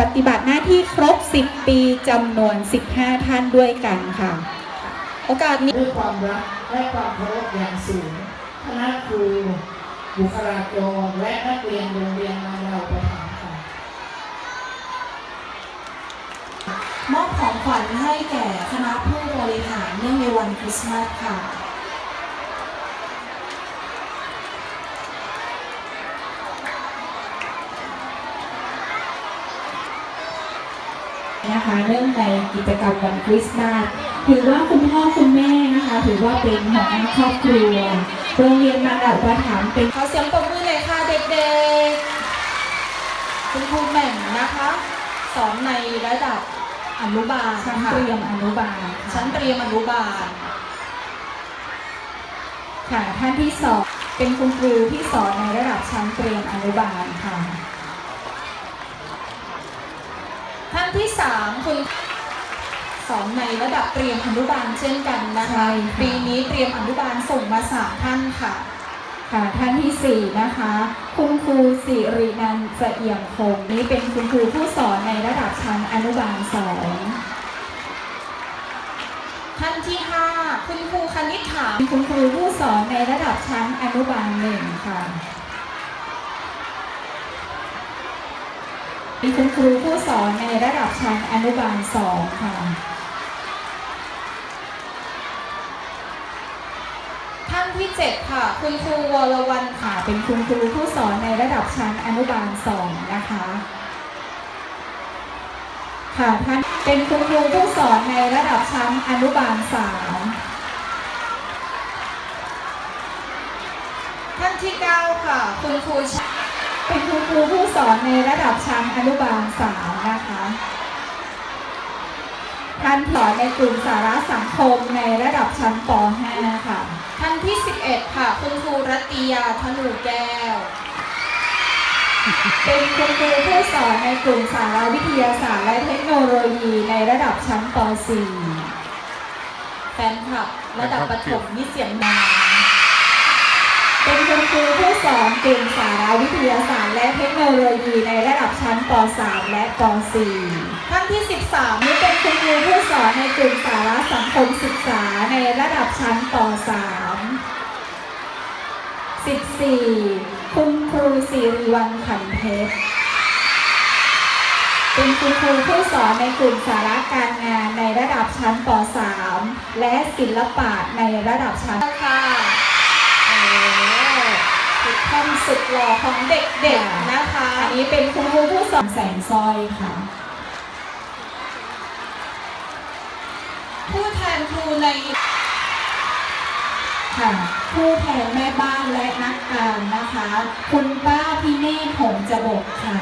ปฏิบัติหน้าที่ครบ 10 ปีจำนวน 15 ท่านด้วยกันค่ะ โอกาสนี้ด้วยความรักและความเคารพอย่างสูงคณะครูบุคลากรและนักเรียนโรงเรียนนาเราประถมค่ะมอบของขวัญให้แก่คณะผู้บริหารเนื่องในวันคริสต์มาสค่ะ นะคะ เริ่มในกิจกรรมวันคริสต์มาสถือว่าคุณพ่อคุณแม่นะคะ ถือว่าเป็นหัวหน้าครอบครัวโรงเรียนมาดาประถมเป็นขอเสียงปรบมือหน่อยค่ะเด็กๆ คุณครูแหม่มนะคะสอนในระดับอนุบาลชั้นค่ะเตรียมอนุบาลชั้นค่ะเตรียมอนุบาลค่ะท่านที่สองเป็นคุณครูที่สอนในระดับชั้นเตรียมอนุบาลค่ะ ท่านที่สามคุณสอนในระดับเตรียมอนุบาลเช่นกันนะคะ ใช่ค่ะ ปีนี้เตรียมอนุบาลส่งมาสามท่านค่ะ ค่ะท่านที่สี่นะคะ คุณครูสิรินันท์เสเอี่ยมคงนี้เป็นคุณครูผู้สอนในระดับชั้นอนุบาลสองท่านที่ห้าคุณครูคณิษฐาเป็นคุณครูผู้สอนในระดับชั้นอนุบาลหนึ่งค่ะ เป็นคุณครูผู้สอนในระดับชั้นอนุบาลสองค่ะ ท่านที่เจ็ดค่ะ คุณครูวรวรรณค่ะค่ะ เป็นคุณครูผู้สอนในระดับชั้นอนุบาลสองนะคะ ค่ะท่านเป็นคุณครูผู้สอนในระดับชั้นอนุบาลสามท่านที่เก้าค่ะ คุณครูช เป็นคุณครูผู้สอนในระดับชั้นอนุบาลสามนะคะ ท่านสอนในกลุ่มสาระสังคมในระดับชั้นป .5 ค่ะ ท่านที่ 11 ค่ะ คุณครูรัตติยาธนูแก้ว เป็นคุณครูผู้สอนในกลุ่มสารวิทยาศาสตร์และเทคโนโลยีในระดับชั้นปแฟนคลับระดับประถมนี่เสียงดัง .4 เป็นคุณครูผู้สอนกลุ่มสารวิทยาศาสตร์ และเทคโนโลยีในระดับชั้นป .3 และป .4 ท่านที่ 13 นี่เป็นคุณครูผู้สอนในกลุ่มสาระสังคมศึกษาในระดับชั้นป .3 14 คุณครูสิริวัลขันเพชรเป็นคุณครูผู้สอนในกลุ่มสาระการงานในระดับชั้นป .3 และศิลปะในระดับชั้นค่ะ คือท่านสุดหล่อของเด็กๆนะคะ อันนี้เป็นคุณครูผู้สอนแสงสร้อยค่ะ ผู้แทนครูในค่ะผู้แทนแม่บ้านและนักการนะคะ คุณป้าพิเนศหงส์จบกค่ะ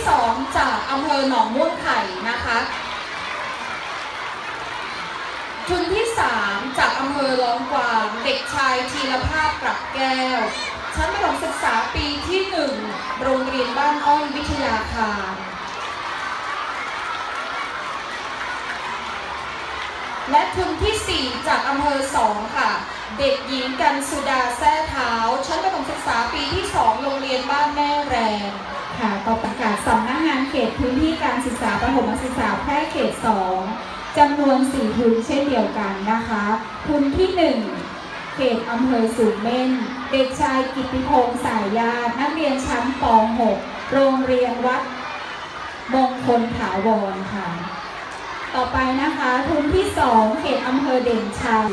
ชุดที่2จากอำเภอหนองม่วงไข่นะคะ ชุดที่3จากอำเภอร้องกวางเด็กชายธีรภาพปรับแก้ว ชั้นประถมศึกษาปีที่1โรงเรียนบ้านอ้อยวิทยาคารและทุนที่ 4 จากอำเภอ 2 ค่ะ เด็กหญิงกันสุดาแท้เท้า ชั้นประถมศึกษาปีที่ 2 โรงเรียนบ้านแม่แรง ค่ะก็ประกาศสำนักงานเขตพื้นที่การศึกษาประถมศึกษาแพร่เขต 2จำนวน4ทุนเช่นเดียวกันนะคะทุนที่ 1 เขตอำเภอสูงเม่น เด็กชายกิติพงษ์สายญาตินักเรียนชั้นป .6 โรงเรียนวัดมงคลถาวรค่ะ ต่อไปนะคะทุนที่ 2 เขตอำเภอเด่นชัย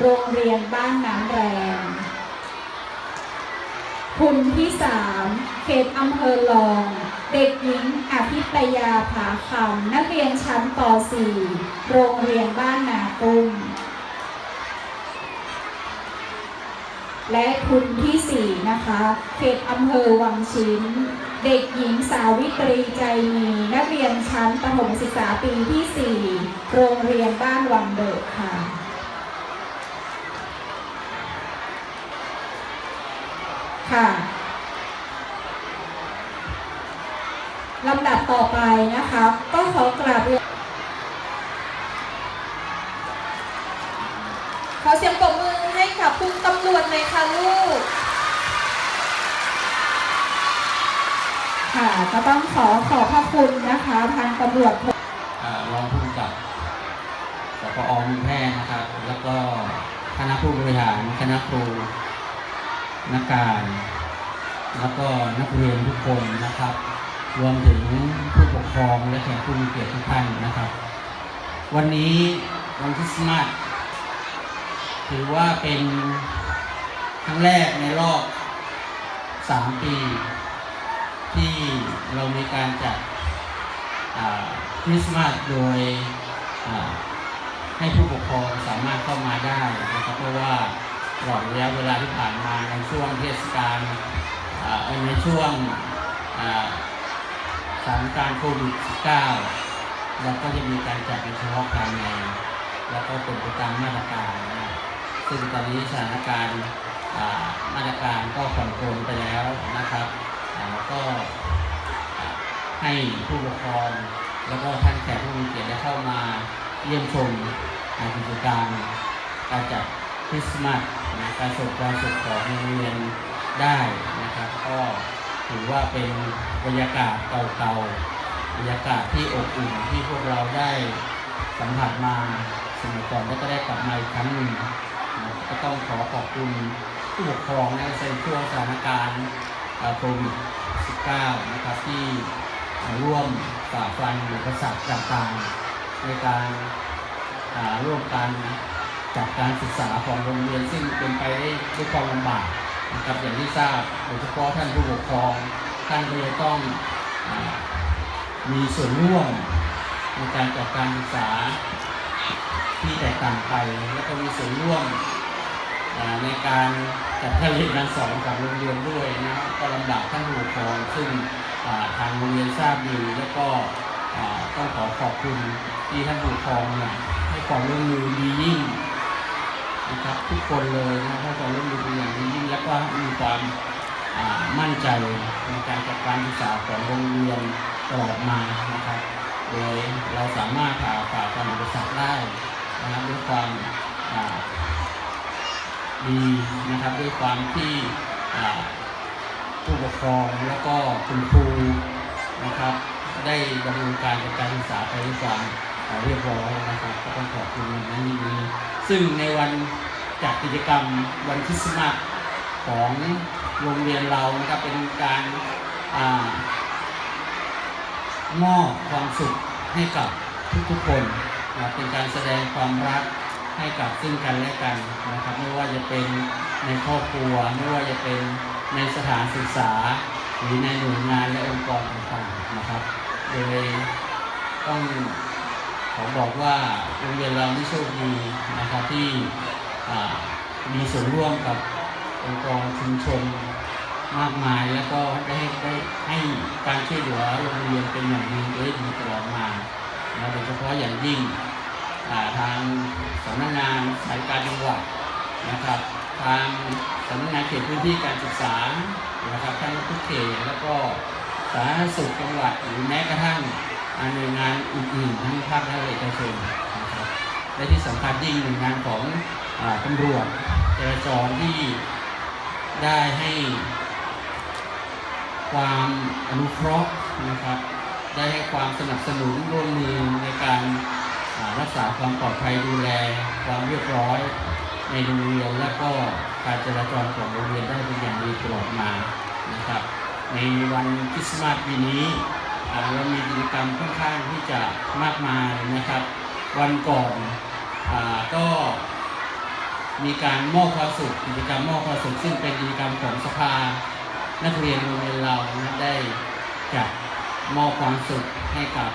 โรงเรียนบ้านน้ำแรง ทุนที่3เขตอำเภอลอง เด็กหญิงอภิปยาผาคำนักเรียนชั้นป .4 โรงเรียนบ้านนาตุ้มและทุนที่4นะคะ เขตอำเภอวังชิ้น เด็กหญิงสาวิตรีใจมีนักเรียนชั้นประถมศึกษาปีที่4โรงเรียนบ้านวังเบิกค่ะ ค่ะลำดับต่อไปนะคะ ก็ขอกราบเรียนขอเสียงปรบมือให้กับคุณตำรวจเลยค่ะลูก ค่ะก็ต้องขอขอบพระคุณนะคะพันตำรวจโทอ่ารองผู้กำกับสปอเมืองแพร่นะครับ แล้วก็คณะผู้บริหารคณะครู นักการ แล้วก็นักเรียนทุกคนนะครับ รวมถึงผู้ปกครองและแขกผู้มีเกียรติทุกท่านนะครับ วันนี้วันคริสต์มาสถือว่าเป็นครั้งแรกในรอบ 3 ปี ที่เรามีการจัดคริสต์มาสโดยให้ผู้ปกครองสามารถเข้ามาได้นะครับเพราะว่า ลอดระยะเวลาที่ผ่านมาในช่วงเทศกาลในช่วงสถานการณ์โควิด -19 เราก็จะมีการจัดในเฉพาะภายในแล้วก็เป็นไปตามมาตรการนะซึ่งตอนนี้สถานการณ์มาตรการก็ผ่อนปลนไปแล้วนะครับอ่าก็ให้ผู้ปกครองแล้วก็ท่านแขกผู้มีเกียรติได้เข้ามาเยี่ยมชมงานกิจกรรมการจัดคริสต์มาส นะการสดความสุขของโรงเรียนได้นะครับ ก็ถือว่าเป็นบรรยากาศเก่าๆบรรยากาศที่อบอุ่นที่พวกเราได้สัมผัสมาสมัยก่อนแล้วก็ได้กลับมาอีกครั้งหนึ่งนะก็ต้องขอขอบคุณผู้ปกครองในช่วงสถานการณ์โควิด 19 นะครับที่ร่วมฝ่าฟันอุปสรรคต่างๆในการร่วมกัน จัดการศึกษาของโรงเรียนซึ่งเป็นไปด้วยความลำบากนะครับอย่างที่ทราบโดยเฉพาะท่านผู้ปกครอง ท่านก็จะต้องอมีส่วนร่วมในการจัดการศึกษาที่แตกต่างไป แล้วก็มีส่วนร่วมในการจัดการเรียนการสอนของโรงเรียนด้วยนะก็ลำบากท่านผู้ปกครองซึ่งทางโรงเรียนทราบดีแล้วก็ต้องขอขอบคุณที่ท่านผู้ปกครองเนี่ยให้ความร่วมมือดียิ่ง นะครับทุกคนเลยนะให้ความร่วมมือเป็นอย่างดียิ่งแล้วก็มีความมั่นใจในการจัดการศึกษาของโรงเรียนตลอดมานะครับ โดยเราสามารถผ่าฝ่าฟันอุปสรรคได้นะครับด้วยความดีนะครับด้วยความที่ผู้ปกครองแล้วก็คุณครูนะครับ ได้ดำเนินการจัดการศึกษาไปด้วยความ เรียบร้อยนะครับก็ต้องขอบคุณในนั้นี้ซึ่งในวันจัดกิจกรรมวันคริสต์มาสของโรงเรียนเรานะครับเป็นการอมอบความสุขให้กับทุกๆคนนะครับเป็นการแสดงความรักให้กับซึ่งกันและกันนะครับไม่ว่าจะเป็นในครอบครัว ไม่ว่าจะเป็นในสถานศึกษา หรือในหน่วยงานและองค์กรต่างๆนะครับโดยต้อง ขอบอกว่าโรงเรียนเรานี่โชคดีนะครับที่มีส่วนร่วมกับองค์กรชุมชนมากมาย แล้วก็ได้ได้ให้การช่วยเหลือโรงเรียนเป็นอย่างดีได้ดีตลอดมานะโดยเฉพาะอย่างยิ่งาทางสำนักงานสายการจังหวัดนะครับ ทางสำนักงานเขตพื้นที่การศึกษานะครับทั้งทุกเขตแล้วก็สาธารณสุขจังหวัดหรือแม้กระทั่ง หน่วยงานอื่นๆ ทั้งภาคและเอกชนนะครับและที่สำคัญยิ่งหน่วยงานของอตำรวจจราจรที่ได้ให้ความอนุเคราะห์นะครับ ได้ให้ความสนับสนุนร่วมมือในการรักษาความปลอดภัยดูแลความเรียบร้อยในโรงเรียนและก็การจราจรของโรงเรียนได้เป็นอย่างดีตลอดมานะครับ ในวันคริสต์มาสปีนี้ เรามีกิจกรรมค่อนข้างที่จะมากมายนะครับ วันก่อนอก็มีการมอบความสุขกิจกรรมมอบความสุขซึ่งเป็นกิจกรรมของสภานักเรียนโรงเรียนเรานะได้จัดมอบความสุขให้กับ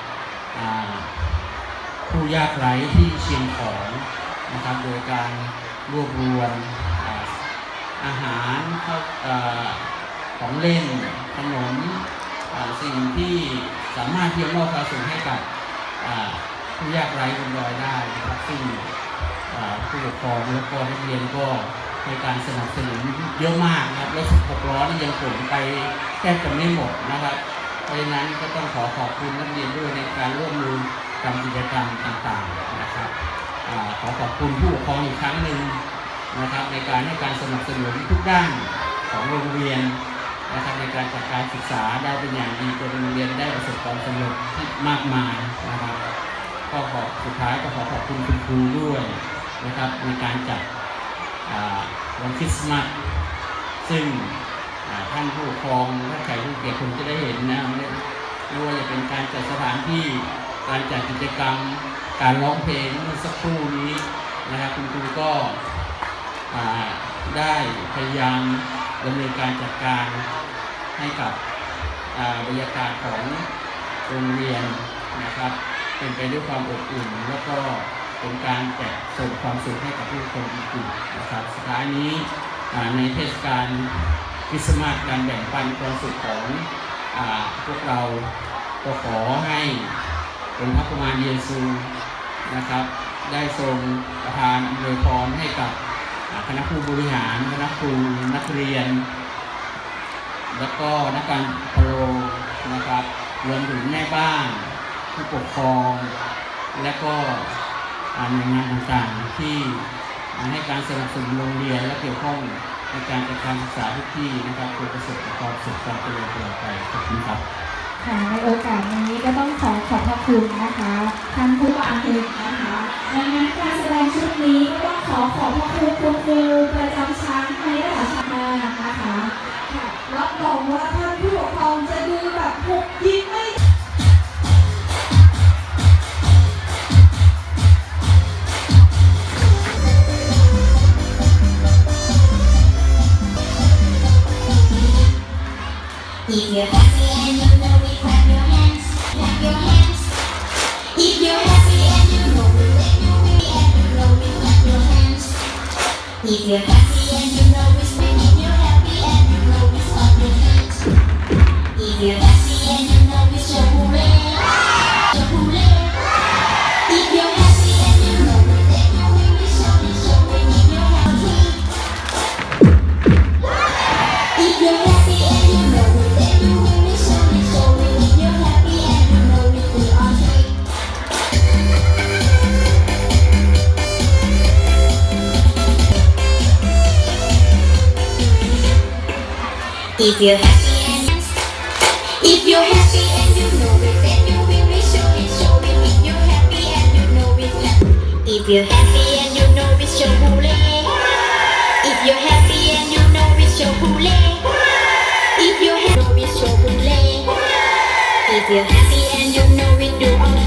ผู้ยากไร้ที่เชียงของนะครับ โดยการรวบรวมอาหารข้าวอ่าของเล่นขนม สิ่งที่สามารถที่จะมอบความสุขให้กับผู้ยากไร้บนดอยได้นะครับซึ่งผู้ปกครองและก็นักเรียนก็ในการสนับสนุนเยอะมากนะครับรถหกล้อนี่ยังขนไปแทบจะไม่หมดนะครับราะฉะนั้นก็ต้องขอขอบคุณนักเรียนด้วยในการร่วมมือทำกิจกรรมต่างๆนะครับอขอขอบคุณผู้ปกครองอีกครั้งหนึ่งนะครับในการให้การสนับสนุนทุกด้านของโรงเรียน นะครับในการจัดการศึกษาได้เป็นอย่างดีจนโรงเรียนได้ประสบความสำเร็จที่มากมายนะครับก็ขอสุดท้ายก็ขอขอบคุณคุณครูด้วยนะครับในการจัดวันคริสต์มาสซึ่งท่านผู้ปกครองถ้าใครผู้เกียรติคงจะได้เห็นนะไม่ไม่ว่าจะเป็นการจัดสถานที่การจัดกิจกรรม การร้องเพลงเมื่อสักครู่นี้นะครับคุณครูก็ได้พยายาม ดำเนินการจัดการให้กับบรรยากาศของโรงเรียนนะครับ เป็นไปด้วยความอบอุ่น แล้วก็เป็นการแจกส่งความสุขให้กับผู้คนอื่นๆนะครับสุดท้ายนี้ในเทศกาลคริสต์มาสการแบ่งปันความสุขของอพวกเราก็ขอให้องค์พระกุมารเยซูนะครับ ได้ทรงประทานอวยพรให้กับ คณะผู้บริหารคณะครูนักเรียน แล้วก็นักการพโลนะครับรวมถึงแม่บ้าน ผู้ปกครอง และก็อ่าหน่วยงานต่างๆที่ให้การสนับสนุนโรงเรียนและเกี่ยวข้องในการจัดการศึกษาทุกที่นะครับควรประสบความสุขความเจริญตลอดไปขอบคุณครับ ค่ะในโอกาสนี้ก็ต้องขอขอบพระคุณนะคะท่านผู้ว่าการนะคะดังนั้นการแสดงชุดนี้ก็ต้องขอขอบพระคุณคุณครูประจำชั้นในระดับชั้นมากนะคะค่ะรับรองว่าท่านผู้ปกครองจะดูแบบหุบยิ้มไม่ If you're happy If you're happy and you know it, then if you're happy and you know it's clap your hands. If you're If you're happy and if you're happy and you know it, then you will be showing, showing. If you're happy and you know it, if you're happy and you know it, show hooray. If you're happy and you know it, show hooray. If you're happy, show hooray. If you're happy and you know it, do all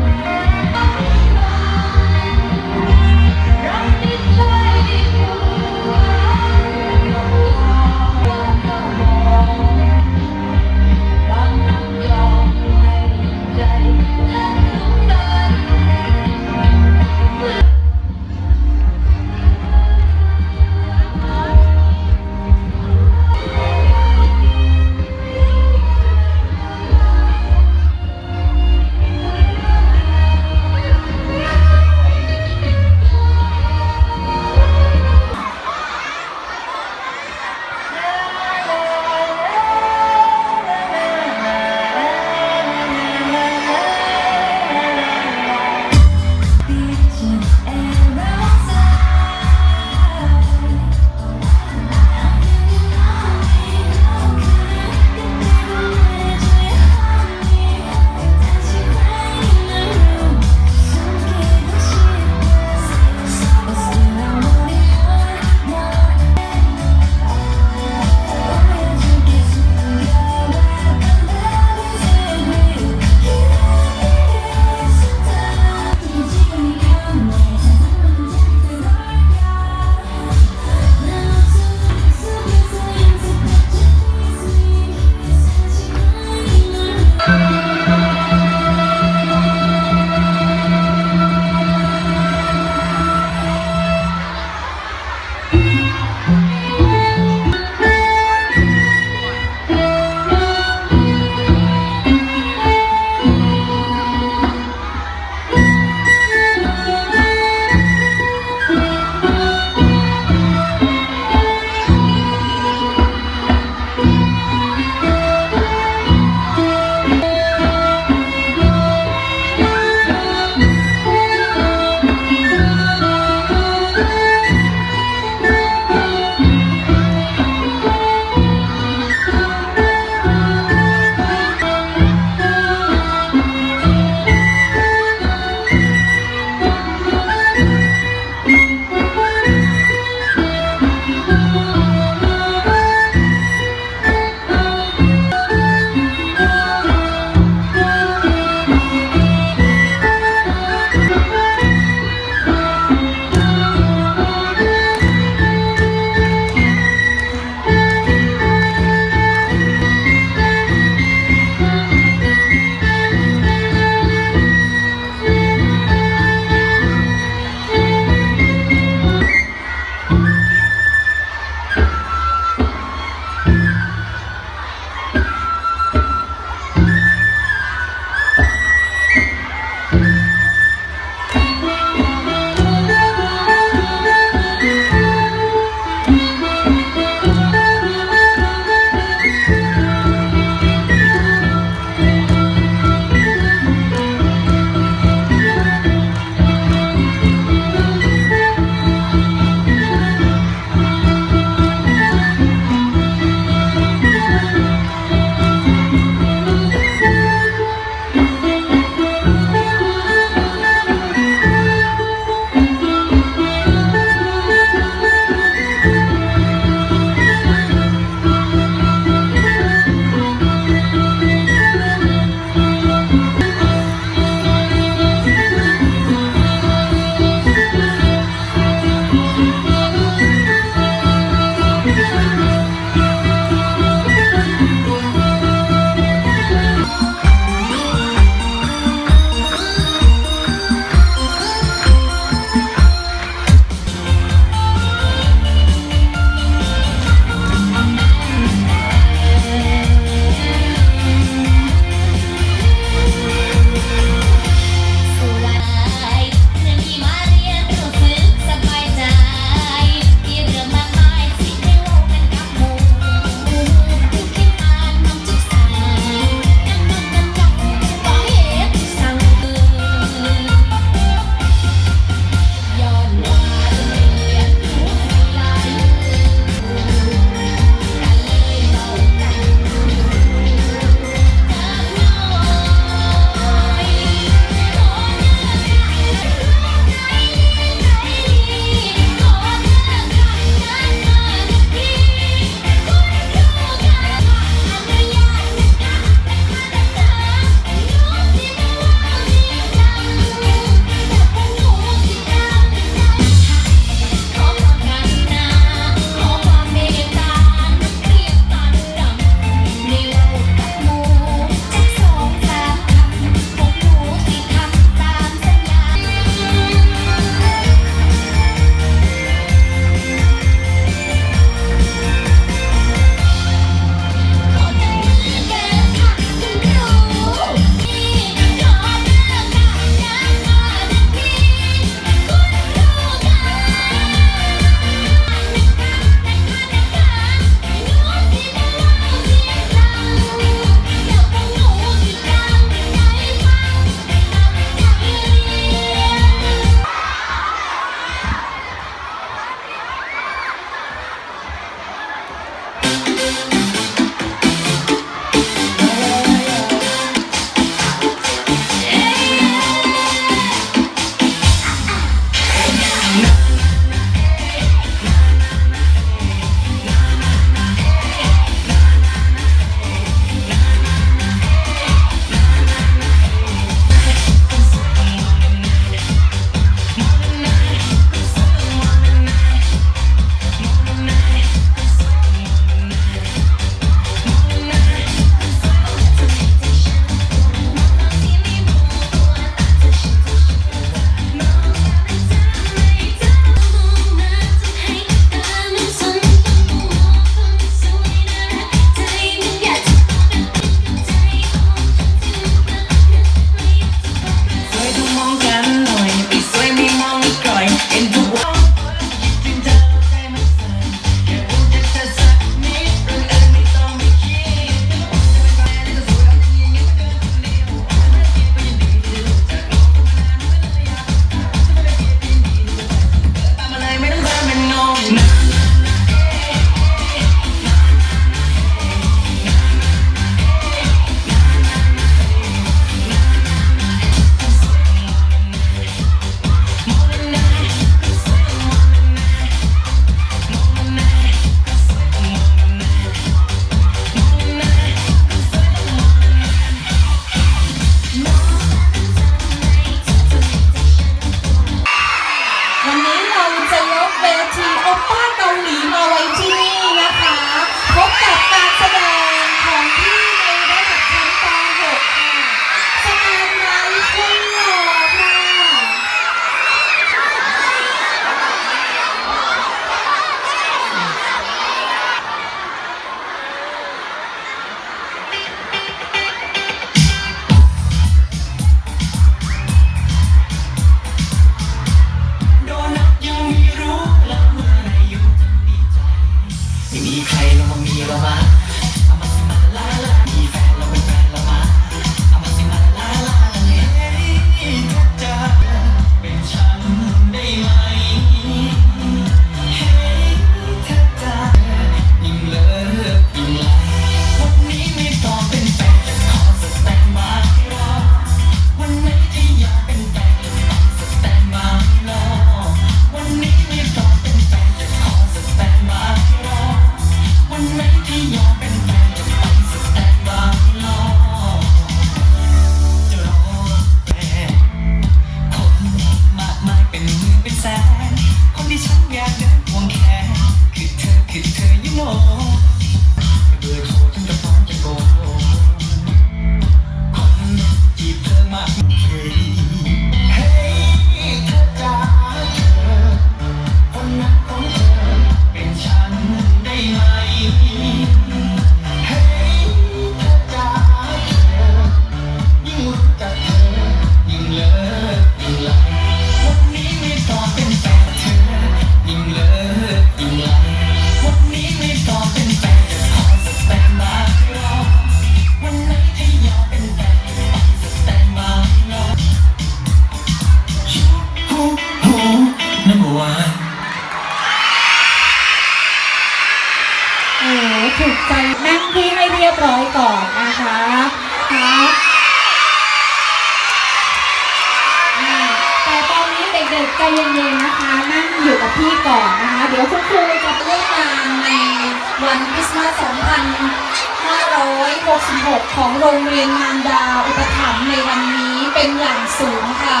เป็นอย่างสูงค่ะ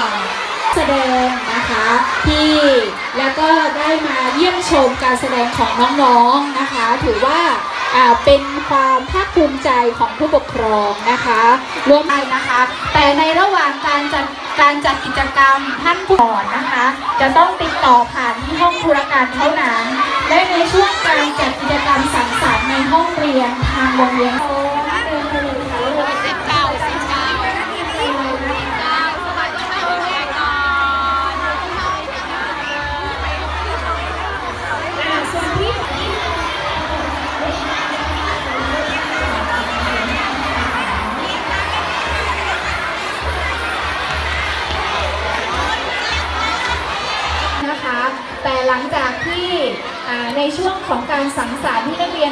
แสดงนะคะที่แล้วก็ได้มาเยี่ยมชมการแสดงของน้องๆนะคะ ถือว่าอ่าเป็นความภาคภูมิใจของผู้ปกครองนะคะรวมไปนะคะ แต่ในระหว่างการจัดการจัดกิจกรรมท่านผู้สอนนะคะ จะต้องติดต่อผ่านที่ห้องธุรการเท่านั้นและในช่วงการจัดกิจกรรมสังสรรค์ในห้องเรียนทางโรงเรียน หลังจากที่ในช่วงของการสังสรรค์ที่นักเรียน